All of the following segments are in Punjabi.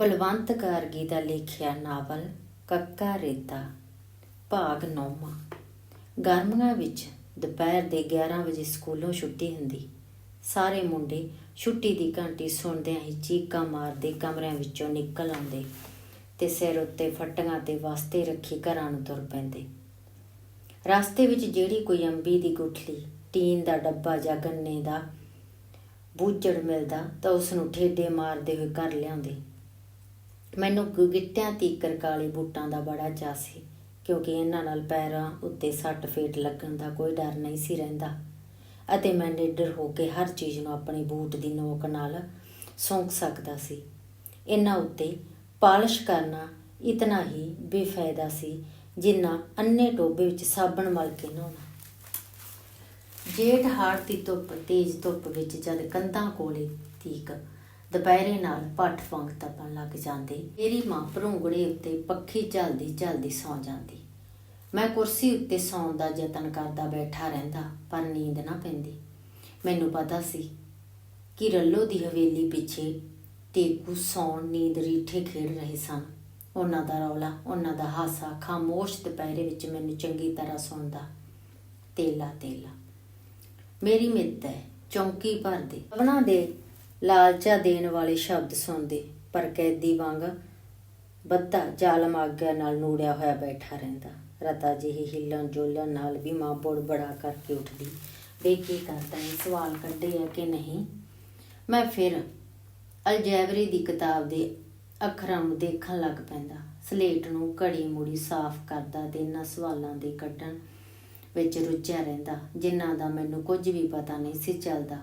ਬਲਵੰਤ ਗਾਰਗੀ ਦਾ ਲਿਖਿਆ ਨਾਵਲ ਕੱਕਾ ਰੇਤਾ, ਭਾਗ 9 ਗਰਮੀਆਂ ਵਿੱਚ ਦੁਪਹਿਰ ਦੇ 11 ਵਜੇ ਸਕੂਲੋਂ ਛੁੱਟੀ ਹੁੰਦੀ। ਸਾਰੇ ਮੁੰਡੇ ਛੁੱਟੀ ਦੀ ਘੰਟੀ ਸੁਣਦਿਆਂ ਹੀ ਚੀਕਾਂ ਮਾਰਦੇ ਕਮਰਿਆਂ ਵਿੱਚੋਂ ਨਿਕਲ ਆਉਂਦੇ ਤੇ ਸਿਰ ਉੱਤੇ ਫੱਟੀਆਂ ਤੇ ਵਾਸਤੇ ਰੱਖੀ ਘਰਾਂ ਨੂੰ ਤੁਰ ਪੈਂਦੇ। ਰਸਤੇ ਵਿੱਚ ਜਿਹੜੀ ਕੋਈ ਅੰਬੀ ਦੀ ਗੁਠਲੀ, ਟੀਨ ਦਾ ਡੱਬਾ ਜਾਂ ਗੰਨੇ ਦਾ ਬੂਝੜ ਮਿਲਦਾ ਤਾਂ ਉਸ ਨੂੰ ਠੇਡੇ ਮਾਰਦੇ ਹੋਏ ਘਰ ਲਿਆਉਂਦੇ। ਮੈਨੂੰ ਗਿੱਟਿਆਂ ਤੀਕਰ ਕਾਲੇ ਬੂਟਾਂ ਦਾ ਬੜਾ ਚਾਅ ਸੀ, ਕਿਉਂਕਿ ਇਹਨਾਂ ਨਾਲ ਪੈਰਾਂ ਉੱਤੇ ਸੱਟ ਫੇਟ ਲੱਗਣ ਦਾ ਕੋਈ ਡਰ ਨਹੀਂ ਸੀ ਰਹਿੰਦਾ। ਅਤੇ ਮੈਂ ਨਿਡਰ ਹੋ ਕੇ ਹਰ ਚੀਜ਼ ਨੂੰ ਆਪਣੇ ਬੂਟ ਦੀ ਨੋਕ ਨਾਲ ਸੌਂਕ ਸਕਦਾ ਸੀ। ਇਹਨਾਂ ਉੱਤੇ ਪਾਲਿਸ਼ ਕਰਨਾ ਇਤਨਾ ਹੀ ਬੇਫਾਇਦਾ ਸੀ, ਜਿੰਨਾ ਅੰਨੇ ਟੋਬੇ ਵਿੱਚ ਸਾਬਣ ਮਲ ਕੇ ਨਹਾਉਣਾ। ਜੇਠ ਹਾੜ ਦੀ ਧੁੱਪ ਤੇਜ਼ ਧੁੱਪ ਵਿੱਚ ਜਦ ਕੰਧਾਂ ਕੋਲੇ ਤੀਕ ਦੁਪਹਿਰੇ ਨਾਲ ਪੱਠ ਵਾਂਗ ਤਪਣ ਲੱਗ ਜਾਂਦੇ। ਮੇਰੀ ਮਾਂ ਭਰੂੰਗੜੇ ਉੱਤੇ ਪੱਖੀ ਝਲਦੀ ਝਲਦੀ ਸੌਂ ਜਾਂਦੀ। ਮੈਂ ਕੁਰਸੀ ਉੱਤੇ ਸੌਣ ਦਾ ਯਤਨ ਕਰਦਾ ਬੈਠਾ ਰਹਿੰਦਾ, ਪਰ ਨੀਂਦ ਨਾ ਪੈਂਦੀ। ਮੈਨੂੰ ਪਤਾ ਸੀ ਕਿ ਰੱਲੋ ਦੀ ਹਵੇਲੀ ਪਿੱਛੇ ਟੇਕੂ ਸੌਣ ਨੀਂਦ ਰੀਠੇ ਖੇਡ ਰਹੇ ਸਨ। ਉਹਨਾਂ ਦਾ ਰੌਲਾ, ਉਹਨਾਂ ਦਾ ਹਾਸਾ ਖਾਮੋਸ਼ ਦੁਪਹਿਰੇ ਵਿੱਚ ਮੈਨੂੰ ਚੰਗੀ ਤਰ੍ਹਾਂ ਸੁਣਦਾ। ਤੇਲਾ ਤੇਲਾ। ਮੇਰੀ ਮਿੱਤ ਹੈ, ਚੌਂਕੀ ਭਰਦੇ ਉਹਨਾਂ ਦੇ ਲਾਲਚਾ ਦੇਣ ਵਾਲੇ ਸ਼ਬਦ ਸੁਣਦੇ, ਪਰ ਕੈਦੀ ਵਾਂਗ ਬੱਦਾ ਜ਼ਾਲਮ ਆਗਿਆ ਨਾਲ ਨੂੜਿਆ ਹੋਇਆ ਬੈਠਾ ਰਹਿੰਦਾ। ਰਤਾ ਜਿਹੀ ਹਿੱਲਣ ਜੋਲਣ ਨਾਲ ਵੀ ਮਾਂ ਬੜਾ ਕਰਕੇ ਉੱਠਦੀ। ਵੇ ਕੀ ਕਰਦਾ ਹੈ ਸਵਾਲ ਕੱਢੇ ਆ ਕਿ ਨਹੀਂ? ਮੈਂ ਫਿਰ ਅਲਜੈਬਰੀ ਦੀ ਕਿਤਾਬ ਦੇ ਅੱਖਰਾਂ ਨੂੰ ਦੇਖਣ ਲੱਗ ਪੈਂਦਾ। ਸਲੇਟ ਨੂੰ ਘੜੀ ਮੁੜੀ ਸਾਫ਼ ਕਰਦਾ ਤੇ ਇਹਨਾਂ ਸਵਾਲਾਂ ਦੇ ਕੱਢਣ ਵਿੱਚ ਰੁੱਝਿਆ ਰਹਿੰਦਾ, ਜਿਨ੍ਹਾਂ ਦਾ ਮੈਨੂੰ ਕੁਝ ਵੀ ਪਤਾ ਨਹੀਂ ਸੀ ਚੱਲਦਾ।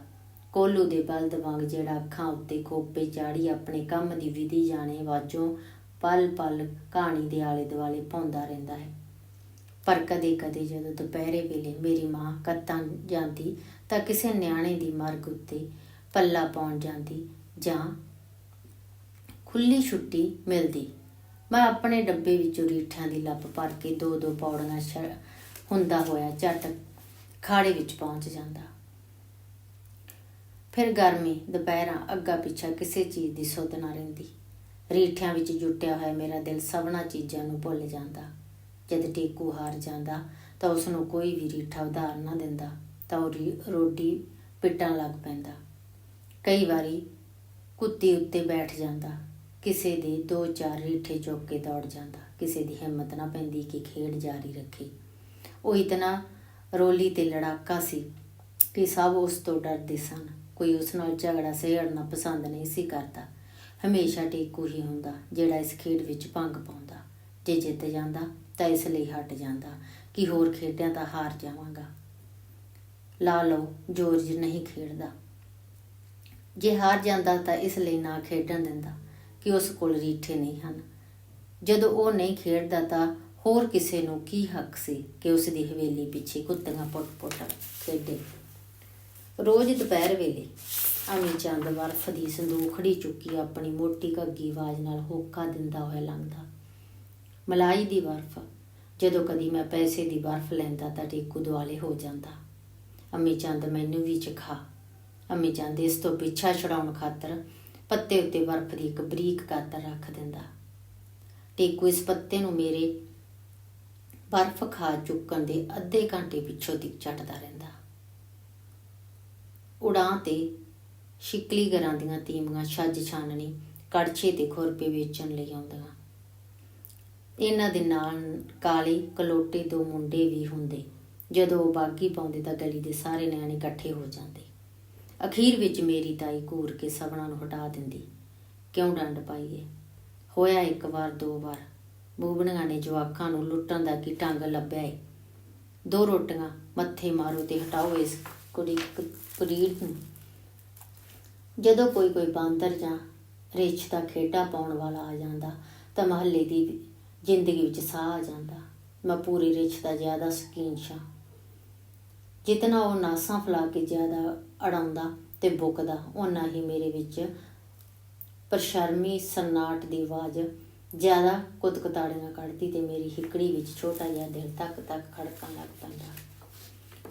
ਕੋਲੂ ਦੇ ਬਲਦ ਵਾਂਗ ਜਿਹੜਾ ਅੱਖਾਂ ਉੱਤੇ ਖੋਪੇ ਚਾੜੀ ਆਪਣੇ ਕੰਮ ਦੀ ਵਿਧੀ ਜਾਣੇ ਵਾਜੋਂ ਪਲ ਪਲ ਕਹਾਣੀ ਦੇ ਆਲੇ ਦੁਆਲੇ ਪਾਉਂਦਾ ਰਹਿੰਦਾ ਹੈ। ਪਰ ਕਦੇ ਕਦੇ ਜਦੋਂ ਦੁਪਹਿਰੇ ਵੇਲੇ ਮੇਰੀ ਮਾਂ ਕੱਤਾਂ ਜਾਂਦੀ ਤਾਂ ਕਿਸੇ ਨਿਆਣੇ ਦੀ ਮਰਗ ਉੱਤੇ ਪੱਲਾ ਪਾਉਣ ਜਾਂਦੀ ਜਾਂ ਖੁੱਲੀ ਛੁੱਟੀ ਮਿਲਦੀ। ਮੈਂ ਆਪਣੇ ਡੱਬੇ ਵਿੱਚੋਂ ਰੀਠਿਆਂ ਦੀ ਲੱਪ ਭਰ ਕੇ ਦੋ ਦੋ ਪੌੜੀਆਂ ਛ- ਹੁੰਦਾ ਹੋਇਆ ਝਟ ਖਾੜੇ ਵਿੱਚ ਪਹੁੰਚ ਜਾਂਦਾ। ਫਿਰ ਗਰਮੀ, ਦੁਪਹਿਰਾਂ, ਅੱਗਾ ਪਿੱਛਾ ਕਿਸੇ ਚੀਜ਼ ਦੀ ਸੁੱਧ ਨਾ ਰਹਿੰਦੀ। ਰੀਠਿਆਂ ਵਿੱਚ ਜੁਟਿਆ ਹੋਇਆ ਮੇਰਾ ਦਿਲ ਸਭਨਾ ਚੀਜ਼ਾਂ ਨੂੰ ਭੁੱਲ ਜਾਂਦਾ। ਜਦ ਟੇਕੂ ਹਾਰ ਜਾਂਦਾ, ਤਾਂ ਉਸ ਨੂੰ ਕੋਈ ਵੀ ਰੀਠਾ ਉਧਾਰ ਨਾ ਦਿੰਦਾ, ਤਾਂ ਉਹ ਰੀ- ਰੋਡੀ ਪਿੱਟਣ ਲੱਗ ਪੈਂਦਾ। ਕਈ ਵਾਰੀ ਕੁੱਤੀ ਉੱਤੇ ਬੈਠ ਜਾਂਦਾ, ਕਿਸੇ ਦੇ ਦੋ ਚਾਰ ਰੀਠੇ ਚੁੱਕ ਕੇ ਦੌੜ ਜਾਂਦਾ, ਕਿਸੇ ਦੀ ਹਿੰਮਤ ਨਾ ਪੈਂਦੀ ਕਿ ਖੇਡ ਜਾਰੀ ਰੱਖੇ। ਉਹ ਇਤਨਾ ਰੋਲੀ ਤੇ ਲੜਾਕਾ ਸੀ ਕਿ ਸਭ ਉਸ ਤੋਂ ਡਰਦੇ ਸਨ। ਕੋਈ ਉਸ ਨਾਲ ਝਗੜਾ ਸਹਿੜਨਾ ਪਸੰਦ ਨਹੀਂ ਸੀ ਕਰਦਾ। ਹਮੇਸ਼ਾ ਟੇਕੂ ਹੀ ਹੁੰਦਾ, ਜਿਹੜਾ ਇਸ ਖੇਡ ਵਿੱਚ ਭੰਗ ਪਾਉਂਦਾ। ਜੇ ਜਿੱਤ ਜਾਂਦਾ, ਤਾਂ ਇਸ ਲਈ ਹਟ ਜਾਂਦਾ, ਕਿ ਹੋਰ ਖੇਡਾਂ ਤਾਂ ਹਾਰ ਜਾਵਾਂਗਾ। ਲਾ ਲਓ, ਜੋਰਜ ਨਹੀਂ ਖੇਡਦਾ। ਜੇ ਹਾਰ ਜਾਂਦਾ, ਤਾਂ ਇਸ ਲਈ ਨਾ ਖੇਡਣ ਦਿੰਦਾ, ਕਿ ਉਸ ਕੋਲ ਰੀਠੇ ਨਹੀਂ ਹਨ। ਜਦੋਂ ਉਹ ਨਹੀਂ ਖੇਡਦਾ, ਤਾਂ ਹੋਰ ਕਿਸੇ ਨੂੰ ਕੀ ਹੱਕ ਸੀ ਕਿ ਉਸ ਦੀ ਹਵੇਲੀ ਪਿੱਛੇ ਕੁੱਤੀਆਂ ਪੁੱਟ-ਪੁੱਟ ਖੇਡੇ? ਰੋਜ਼ ਦੁਪਹਿਰ ਵੇਲੇ ਅਮੀ ਚੰਦ ਬਰਫ਼ ਦੀ ਸੰਦੂਖੜੀ ਚੁੱਕੀ ਆਪਣੀ ਮੋਟੀ ਘੱਗੀ ਆਵਾਜ਼ ਨਾਲ ਹੋਕਾ ਦਿੰਦਾ ਹੋਇਆ ਲੰਘਦਾ। ਮਲਾਈ ਦੀ ਬਰਫ਼, ਜਦੋਂ ਕਦੀ ਮੈਂ ਪੈਸੇ ਦੀ ਬਰਫ਼ ਲੈਂਦਾ ਤਾਂ ਟੇਕੂ ਦੁਆਲੇ ਹੋ ਜਾਂਦਾ। ਅੰਮੀ ਚੰਦ ਮੈਨੂੰ ਵੀ ਚਖਾ। ਅੰਮੀ ਚੰਦ ਇਸ ਤੋਂ ਪਿੱਛਾ ਛਡਾਉਣ ਖਾਤਰ ਪੱਤੇ ਉੱਤੇ ਬਰਫ਼ ਦੀ ਇੱਕ ਬਰੀਕ ਕਾਤਰ ਰੱਖ ਦਿੰਦਾ। ਟੇਕੂ ਇਸ ਪੱਤੇ ਨੂੰ ਮੇਰੇ ਬਰਫ਼ ਖਾ ਚੁੱਕਣ ਦੇ ਅੱਧੇ ਘੰਟੇ ਪਿੱਛੋਂ ਦੀ ਚੱਟਦਾ ਰਹਿੰਦਾ। ਉਡਾਂ ਤੇ ਸ਼ਿਕਲੀ ਗਰਾਂ ਦੀਆਂ ਤੀਮੀਆਂ ਛੱਜ ਛਾਨਣੀ ਕੜਛੇ ਤੇ ਖੁਰਪੇ ਵੇਚਣ ਲਈ ਆਉਂਦੀਆਂ। ਇਹਨਾਂ ਦੇ ਨਾਲ ਕਾਲੇ ਕਲੋਟੇ ਦੋ ਮੁੰਡੇ ਵੀ ਹੁੰਦੇ, ਜਦੋਂ ਉਹ ਬਾਗੀ ਪਾਉਂਦੇ ਤਾਂ ਗਲੀ ਦੇ ਸਾਰੇ ਨਿਆਣੇ ਇਕੱਠੇ ਹੋ ਜਾਂਦੇ। ਅਖੀਰ ਵਿੱਚ ਮੇਰੀ ਤਾਈ ਘੂਰ ਕੇ ਸਭਨਾਂ ਨੂੰ ਹਟਾ ਦਿੰਦੀ, ਕਿਉਂ ਡੰਡ ਪਾਈਏ? ਹੋਇਆ ਇੱਕ ਵਾਰ, ਦੋ ਵਾਰ। ਬੂਬਣੀਆਂ ਨੇ ਜਵਾਕਾਂ ਨੂੰ ਲੁੱਟਣ ਦਾ ਕੀ ਢੰਗ ਲੱਭਿਆ ਏ? ਦੋ ਰੋਟੀਆਂ ਮੱਥੇ ਮਾਰੋ ਤੇ ਹਟਾਓ ਇਸ ਕੁੜੀ ਕੁਰੀਰ ਨੂੰ। ਜਦੋਂ ਕੋਈ ਕੋਈ ਬਾਂਦਰ ਜਾਂ ਰਿਛ ਦਾ ਖੇਡਾ ਪਾਉਣ ਵਾਲਾ ਆ ਜਾਂਦਾ, ਤਾਂ ਮਹੱਲੇ ਦੀ ਜ਼ਿੰਦਗੀ ਵਿੱਚ ਸਾਹ ਆ ਜਾਂਦਾ। ਮੈਂ ਪੂਰੀ ਰਿਛ ਦਾ ਜ਼ਿਆਦਾ ਸ਼ਕੀਨ ਸਾਂ। ਜਿਤਨਾ ਉਹ ਨਾਸਾਂ ਫਲਾ ਕੇ ਜ਼ਿਆਦਾ ਅੜਾਉਂਦਾ ਤੇ ਬੁਕਦਾ, ਓਨਾ ਹੀ ਮੇਰੇ ਵਿੱਚ ਪਰਸ਼ਰਮੀ ਸਨਾਟ ਦੀ ਆਵਾਜ਼ ਜ਼ਿਆਦਾ ਕੁਤਕਤਾੜੀਆਂ ਕੱਢਦੀ ਤੇ ਮੇਰੀ ਹਿੱਕੜੀ ਵਿੱਚ ਛੋਟਾ ਜਿਹਾ ਦਿਲ ਤੱਕ ਤੱਕ ਖੜਕਣ ਲੱਗ ਪੈਂਦਾ।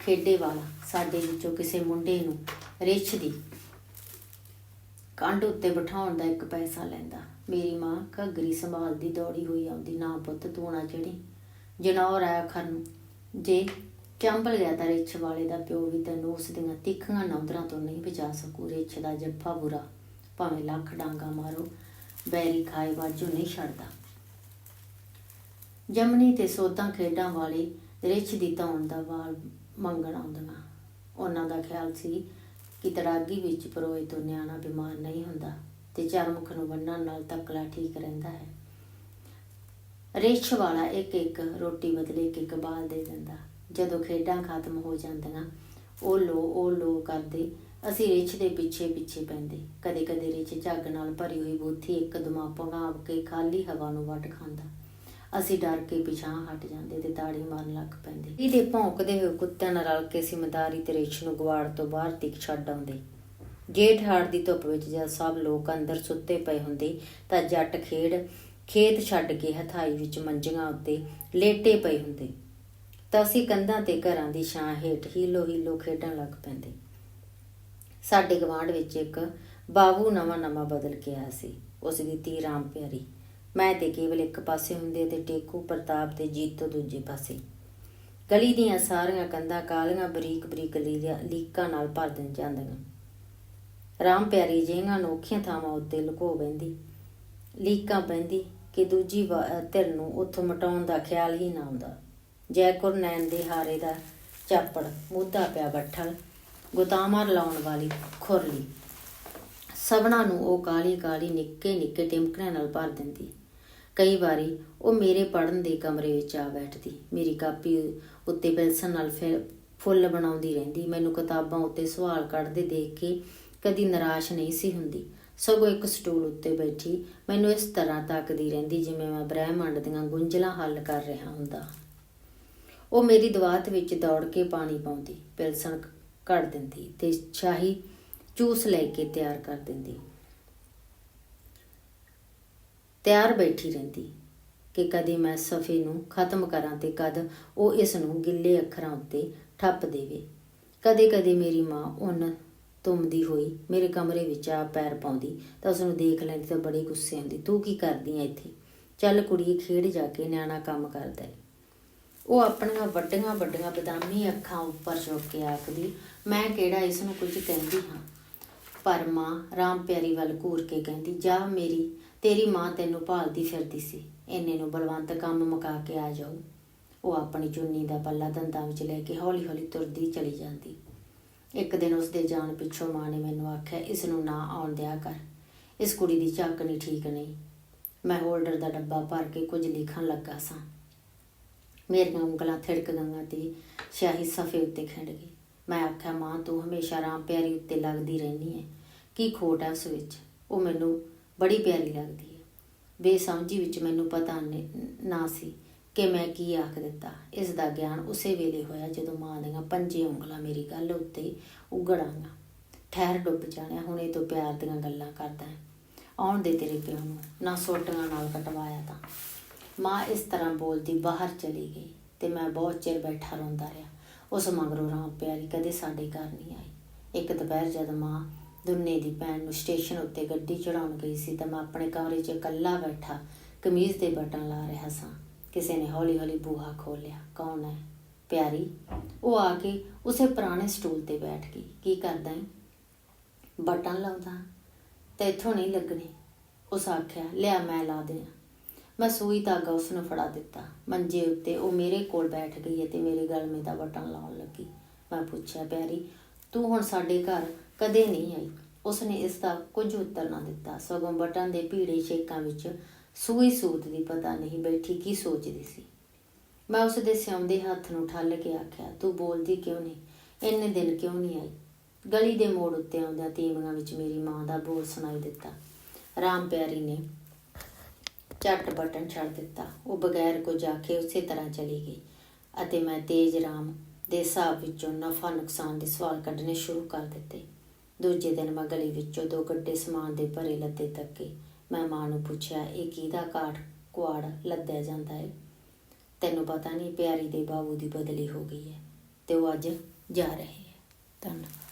ਖੇਡੇ ਵਾਲਾ ਸਾਡੇ ਵਿੱਚੋਂ ਕਿਸੇ ਮੁੰਡੇ ਨੂੰ ਰਿਛ ਦੀ ਕੰਡ ਉੱਤੇ ਬਿਠਾਉਣ ਦਾ ਇੱਕ ਪੈਸਾ ਲੈਂਦਾ। ਮੇਰੀ ਮਾਂ ਘੱਗਰੀ ਸੰਭਾਲਦੀ ਦੌੜੀ ਹੋਈ ਆਉਂਦੀ, ਨਾ ਪੁੱਤ, ਤੂੰ ਨਾ ਚੜੀ। ਜਨੌਰ ਆਇਆ ਅੱਖਰ ਨੂੰ। ਜੇ ਚੰਬਲ ਗਿਆ ਤਾਂ ਰਿੱਛ ਵਾਲੇ ਦਾ ਪਿਓ ਵੀ ਤੈਨੂੰ ਉਸ ਦੀਆਂ ਤਿੱਖੀਆਂ ਨੌਂਦਰਾਂ ਤੋਂ ਨਹੀਂ ਬਚਾ ਸਕੂ। ਰਿੱਛ ਦਾ ਜੱਫਾ ਬੁਰਾ। ਭਾਵੇਂ ਲੱਖ ਡਾਂਗਾ ਮਾਰੋ, ਬੈਰੀ ਖਾਏ ਵਾਜੂ ਨਹੀਂ ਛੱਡਦਾ। ਜਮਨੀ ਤੇ ਸੋਧਾਂ ਖੇਡਾਂ ਵਾਲੇ ਰਿੱਛ ਦੀ ਧੌਣ ਦਾ ਵਾਲ ਮੰਗਣ ਆਉਂਦੀਆਂ। ਉਹਨਾਂ ਦਾ ਖਿਆਲ ਸੀ ਕਿ ਤੜਾਗੀ ਵਿੱਚ ਪਰੋਏ ਤੋਂ ਨਿਆਣਾ ਬਿਮਾਰ ਨਹੀਂ ਹੁੰਦਾ ਤੇ ਚਰਮੁਖ ਨੂੰ ਬੰਨਣ ਨਾਲ ਤਕਲਾ ਠੀਕ ਰਹਿੰਦਾ ਹੈ। ਰਿੱਛ ਵਾਲਾ ਇੱਕ ਇੱਕ ਰੋਟੀ ਬਦਲੇ ਇੱਕ ਇੱਕ ਬਾਲ ਦੇ ਦਿੰਦਾ। ਜਦੋਂ ਖੇਡਾਂ ਖਤਮ ਹੋ ਜਾਂਦੀਆਂ, ਉਹ ਲੋ ਉਹ ਲੋ ਕਰਦੇ, ਅਸੀਂ ਰਿੱਛ ਦੇ ਪਿੱਛੇ ਪਿੱਛੇ ਪੈਂਦੇ। ਕਦੇ ਕਦੇ ਰਿੱਛ ਝੱਗ ਨਾਲ ਭਰੀ ਹੋਈ ਬੂਥੀ ਇੱਕ ਦਮਾ ਭੰਗਾਵ ਕੇ ਖਾਲੀ ਹਵਾ ਨੂੰ ਵੱਟ ਖਾਂਦਾ। ਅਸੀਂ ਡਰ ਕੇ ਪਿਛਾਂ ਹਟ ਜਾਂਦੇ ਤੇ ਤਾੜੀ ਮਾਰਨ ਲੱਗ ਪੈਂਦੇ। ਇਹਦੇ ਭੌਂਕਦੇ ਹੋਏ ਕੁੱਤਿਆਂ ਨਾਲ ਰਲ ਕੇ ਸਿਮਦਾਰੀ ਤੇ ਰਿੱਛ ਨੂੰ ਗਵਾੜ ਤੋਂ ਬਾਹਰ ਤੱਕ ਛੱਡ ਆਉਂਦੇ। ਜੇਠ ਹਾੜ ਦੀ ਧੁੱਪ ਵਿੱਚ ਜਦ ਸਭ ਲੋਕ ਅੰਦਰ ਸੁੱਤੇ ਪਏ ਹੁੰਦੇ, ਤਾਂ ਜੱਟ ਖੇਡ, ਖੇਤ ਛੱਡ ਕੇ ਹਥਾਈ ਵਿੱਚ ਮੰਜੀਆਂ ਉੱਤੇ ਲੇਟੇ ਪਏ ਹੁੰਦੇ। ਤਾਂ ਅਸੀਂ ਕੰਧਾਂ ਤੇ ਘਰਾਂ ਦੀ ਛਾਂ ਹੇਠ ਹੀਲੋ ਹੀਲੋ ਖੇਡਣ ਲੱਗ ਪੈਂਦੇ। ਸਾਡੇ ਗਵਾਂਢ ਵਿੱਚ ਇੱਕ ਬਾਬੂ ਨਵਾਂ ਨਵਾਂ ਬਦਲ ਕੇ ਆਇਆ ਸੀ। ਉਸ ਦੀ ਧੀ ਰਾਮ ਪਿਆਰੀ। ਮੈਂ ਤੇ ਕੇਵਲ ਇੱਕ ਪਾਸੇ ਹੁੰਦੇ ਤੇ ਟੇਕੂ, ਪ੍ਰਤਾਪ ਤੇ ਜੀਤੋ ਦੂਜੇ ਪਾਸੇ। ਗਲੀ ਦੀਆਂ ਸਾਰੀਆਂ ਕੰਧਾਂ ਕਾਲੀਆਂ ਬਰੀਕ ਬਰੀਕ ਲੀਆਂ- ਲੀਕਾਂ ਨਾਲ ਭਰ ਦਿੰ ਜਾਂਦੀਆਂ। ਰਾਮ ਪਿਆਰੀ, ਜਿਹੀਆਂ ਅਨੋਖੀਆਂ ਥਾਵਾਂ ਉੱਤੇ ਲੁਕੋ ਬੈੰਦੀ ਲੀਕਾਂ ਪੈਂਦੀ ਕਿ ਦੂਜੀ ਵਾ- ਧਿਰ ਨੂੰ ਉੱਥੋਂ ਮਟਾਉਣ ਦਾ ਖਿਆਲ ਹੀ ਨਾ ਆਉਂਦਾ। ਜੈਕੁਰ ਨੈਣ ਦੇ ਹਾਰੇ ਦਾ ਚਾਪੜ, ਮੋਢਾ ਪਿਆ ਬੱਠਲ ਗੁਤਾਮਾਰ ਲਾਉਣ ਵਾਲੀ ਖੁਰਲੀ। ਸਭਨਾ ਨੂੰ ਉਹ ਕਾਲੀ ਕਾਲੀ ਨਿੱਕੇ ਨਿੱਕੇ ਟਿਮਕਣਿਆਂ ਨਾਲ ਭਰ ਦਿੰਦੀ। ਕਈ ਵਾਰੀ ਉਹ ਮੇਰੇ ਪੜਨ ਦੇ ਕਮਰੇ ਵਿੱਚ ਆ ਬੈਠਦੀ। ਮੇਰੀ ਕਾਪੀ ਉੱਤੇ ਪੈਨਸਲ ਨਾਲ ਫਿਰ ਫੁੱਲ ਬਣਾਉਂਦੀ ਰਹਿੰਦੀ। ਮੈਨੂੰ ਕਿਤਾਬਾਂ ਉੱਤੇ ਸਵਾਲ ਕੱਢਦੇ ਦੇਖ ਕੇ ਕਦੀ ਨਿਰਾਸ਼ ਨਹੀਂ ਸੀ ਹੁੰਦੀ। ਸਗੋਂ ਇੱਕ ਸਟੂਲ ਉੱਤੇ ਬੈਠੀ, ਮੈਨੂੰ ਇਸ ਤਰ੍ਹਾਂ ਤੱਕਦੀ ਰਹਿੰਦੀ ਜਿਵੇਂ ਮੈਂ ਬ੍ਰਹਿਮੰਡ ਦੀਆਂ ਗੁੰਝਲਾਂ ਹੱਲ ਕਰ ਰਿਹਾ ਹੁੰਦਾ। ਉਹ ਮੇਰੀ ਦਵਾਤ ਵਿੱਚ ਦੌੜ ਕੇ ਪਾਣੀ ਪਾਉਂਦੀ ਪਿਲਸਣ ਕੱਢ ਦਿੰਦੀ ਤੇ ਸ਼ਾਹੀ ਜੂਸ ਲੈ ਕੇ ਤਿਆਰ ਕਰ ਦਿੰਦੀ। ਤਿਆਰ ਬੈਠੀ ਰਹਿੰਦੀ ਕਿ ਕਦੇ ਮੈਂ ਸਫੇ ਨੂੰ ਖਤਮ ਕਰਾਂ ਤੇ ਕਦ ਉਹ ਇਸ ਨੂੰ ਗਿੱਲੇ ਅੱਖਰਾਂ ਉੱਤੇ ਠੱਪ ਦੇਵੇ। ਕਦੇ ਕਦੇ ਮੇਰੀ ਮਾਂ ਉਨ ਤੁੰਮਦੀ ਹੋਈ ਮੇਰੇ ਕਮਰੇ ਵਿੱਚ ਆ ਪੈਰ ਪਾਉਂਦੀ, ਤਾਂ ਉਸ ਨੂੰ ਦੇਖ ਲੈਂਦੀ ਤਾਂ ਬੜੀ ਗੁੱਸੇ ਹੁੰਦੀ, ਤੂੰ ਕੀ ਕਰਦੀ ਐ ਇੱਥੇ? ਚੱਲ ਕੁੜੀਏ, ਖੇਡ ਜਾ ਕੇ ਨਿਆਣਾ ਕੰਮ ਕਰਦਾ ਏ। ਉਹ ਆਪਣੀਆਂ ਵੱਡੀਆਂ ਵੱਡੀਆਂ ਬਦਾਮੀ ਅੱਖਾਂ ਉੱਪਰ ਚੁੱਕ ਕੇ ਆਖਦੀ, ਮੈਂ ਕਿਹੜਾ ਇਸ ਨੂੰ ਕੁਝ ਕਹਿੰਦੀ ਹਾਂ? ਪਰ ਮਾਂ ਰਾਮ ਪਿਆਰੀ ਵੱਲ ਘੂਰ ਕੇ ਕਹਿੰਦੀ, ਜਾ ਮੇਰੀ ਤੇਰੀ ਮਾਂ ਤੈਨੂੰ ਭਾਲਦੀ ਫਿਰਦੀ ਸੀ। ਇੰਨੇ ਨੂੰ ਬਲਵੰਤ ਕੰਮ ਮੁਕਾ ਕੇ ਆ ਜਾਊ। ਉਹ ਆਪਣੀ ਚੁੰਨੀ ਦਾ ਪੱਲਾ ਦੰਦਾਂ ਵਿੱਚ ਲੈ ਕੇ ਹੌਲੀ ਹੌਲੀ ਤੁਰਦੀ ਚਲੀ ਜਾਂਦੀ। ਇੱਕ ਦਿਨ ਉਸ ਦੇ ਜਾਣ ਪਿੱਛੋਂ ਮਾਂ ਨੇ ਮੈਨੂੰ ਆਖਿਆ, ਇਸ ਨੂੰ ਨਾ ਆਉਣ ਦਿਆ ਕਰ। ਇਸ ਕੁੜੀ ਦੀ ਝੱਕ ਨਹੀਂ ਠੀਕ ਨਹੀਂ। ਮੈਂ ਹੋਲਡਰ ਦਾ ਡੱਬਾ ਭਰ ਕੇ ਕੁਝ ਲਿਖਣ ਲੱਗਾ ਸਾਂ। ਮੇਰੀਆਂ ਉਂਗਲਾਂ ਥਿੜਕ ਗਈਆਂ ਤੇ ਸ਼ਾਹੀ ਸਫੇ ਉੱਤੇ ਖਿੰਡ ਗਈ। ਮੈਂ ਆਖਿਆ, ਮਾਂ, ਤੂੰ ਹਮੇਸ਼ਾ ਰਾਮ ਪਿਆਰੀ ਉੱਤੇ ਲੱਗਦੀ ਰਹਿੰਦੀ ਹੈ ਕੀ ਖੋਟ ਹੈ ਉਸ ਵਿੱਚ? ਉਹ ਮੈਨੂੰ ਬੜੀ ਪਿਆਰੀ ਲੱਗਦੀ ਹੈ। ਬੇਸਮਝੀ ਵਿੱਚ ਮੈਨੂੰ ਪਤਾ ਨਹੀਂ- ਨਾ ਸੀ ਕਿ ਮੈਂ ਕੀ ਆਖ ਦਿੱਤਾ। ਇਸ ਦਾ ਗਿਆਨ ਉਸੇ ਵੇਲੇ ਹੋਇਆ ਜਦੋਂ ਮਾਂ ਦੀਆਂ ਪੰਜੇ ਉਂਗਲਾਂ ਮੇਰੀ ਗੱਲ ਉੱਤੇ ਉਗੜਾਂਗਾ ਠਹਿਰ ਡੁੱਬ ਜਾਣਿਆ, ਹੁਣ ਇਹ ਤੋਂ ਪਿਆਰ ਦੀਆਂ ਗੱਲਾਂ ਕਰਦਾ ਹੈ। ਆਉਣ ਦੇ ਤੇਰੇ ਪਿਓ ਨੂੰ, ਨਾ ਸੋਟੀਆਂ ਨਾਲ ਕਟਵਾਇਆ ਤਾਂ। ਮਾਂ ਇਸ ਤਰ੍ਹਾਂ ਬੋਲਦੀ ਬਾਹਰ ਚਲੀ ਗਈ ਤੇ ਮੈਂ ਬਹੁਤ ਚਿਰ ਬੈਠਾ ਰੋਂਦਾ ਰਿਹਾ। ਉਸ ਮਗਰੋਂ ਰਾਮ ਪਿਆਰੀ ਕਦੇ ਸਾਡੇ ਘਰ ਨਹੀਂ ਆਈ। ਇੱਕ ਦੁਪਹਿਰ ਜਦ ਮਾਂ ਦੁੰਨੇ ਦੀ ਭੈਣ ਨੂੰ ਸਟੇਸ਼ਨ ਉੱਤੇ ਗੱਡੀ ਚੜਾਉਣ ਗਈ ਸੀ ਤਾਂ ਮੈਂ ਆਪਣੇ ਕਮਰੇ 'ਚ ਇਕੱਲਾ ਬੈਠਾ ਕਮੀਜ਼ ਦੇ ਬਟਨ ਲਾ ਰਿਹਾ ਸਾਂ। ਕਿਸੇ ਨੇ ਹੌਲੀ-ਹੌਲੀ ਬੂਹਾ ਖੋਲ੍ਹਿਆ। ਕੌਣ ਹੈ? ਪਿਆਰੀ। ਉਹ ਆ ਕੇ ਉਸੇ ਪੁਰਾਣੇ ਸਟੂਲ ਤੇ ਬੈਠ ਗਈ। ਕੀ ਕਰਦਾ ਹੈ ਬਟਨ ਲਾਉਂਦਾ ਤੇ ਇੱਥੋਂ ਨਹੀਂ ਲੱਗਣੇ। ਉਸ ਆਖਿਆ, ਲਿਆ, ਮੈਂ ਲਾ ਦੇਣਾ। ਮੈਂ ਸੂਈ ਧਾਗਾ ਉਸ ਨੂੰ ਫੜਾ ਦਿੱਤਾ। ਮੰਜੇ ਉੱਤੇ ਉਹ ਮੇਰੇ ਕੋਲ ਬੈਠ ਗਈ ਅਤੇ ਮੇਰੇ ਗਲਮੇ ਦਾ ਬਟਨ ਲਾਉਣ ਲੱਗੀ। ਮੈਂ ਪੁੱਛਿਆ, ਪਿਆਰੀ, ਤੂੰ ਹੁਣ ਸਾਡੇ ਘਰ ਕਦੇ ਨਹੀਂ ਆਈ। ਉਸਨੇ ਇਸ ਦਾ ਕੁਝ ਉੱਤਰ ਨਾ ਦਿੱਤਾ। ਸਗੋਂ ਬਟਨ ਦੇ ਭੀੜੇ ਛੇਕਾਂ ਵਿੱਚ ਸੂਈ ਸੂਤ ਦੀ ਪਤਾ ਨਹੀਂ ਬੈਠੀ ਕੀ ਸੋਚਦੀ ਸੀ। ਮੈਂ ਉਸ ਦੇ ਸਿਉਂਦੇ ਹੱਥ ਨੂੰ ਠੱਲ ਕੇ ਆਖਿਆ, ਤੂੰ ਬੋਲਦੀ ਕਿਉਂ ਨਹੀਂ? ਇੰਨੇ ਦਿਨ ਕਿਉਂ ਨਹੀਂ ਆਈ? ਗਲੀ ਦੇ ਮੋੜ ਉੱਤੇ ਆਉਂਦਿਆਂ ਤੀਵੀਆਂ ਵਿੱਚ ਮੇਰੀ ਮਾਂ ਦਾ ਬੋਲ ਸੁਣਾਈ ਦਿੱਤਾ। ਰਾਮ ਪਿਆਰੀ ਨੇ ਝੱਟ ਬਟਨ ਛੱਡ ਦਿੱਤਾ। ਉਹ ਬਗੈਰ ਕੁਝ ਆਖੇ ਉਸੇ ਤਰ੍ਹਾਂ ਚਲੀ ਗਈ ਅਤੇ ਮੈਂ ਤੇਜ ਰਾਮ ਦੇ ਹਿਸਾਬ ਵਿੱਚੋਂ ਨਫਾ ਨੁਕਸਾਨ ਦੇ ਸਵਾਲ ਕੱਢਣੇ ਸ਼ੁਰੂ ਕਰ ਦਿੱਤੇ। ਦੂਜੇ ਦਿਨ ਮੈਂ ਗਲੀ ਵਿੱਚੋਂ ਦੋ ਗੱਡੇ ਸਮਾਨ ਦੇ ਭਰੇ ਲੱਦੇ ਤੱਕੇ ਮੈਂ ਮਾਂ ਨੂੰ ਪੁੱਛਿਆ, ਇਹ ਕਿਹਦਾ ਕਾਠ ਕੁਆੜ ਲੱਦਿਆ ਜਾਂਦਾ ਹੈ ਤੈਨੂੰ ਪਤਾ ਨਹੀਂ ਪਿਆਰੀ ਦੇ ਬਾਬੂ ਦੀ ਬਦਲੀ ਹੋ ਗਈ ਹੈ ਤੇ ਉਹ ਅੱਜ ਜਾ ਰਹੇ ਹੈ ਧੰਨਵਾਦ।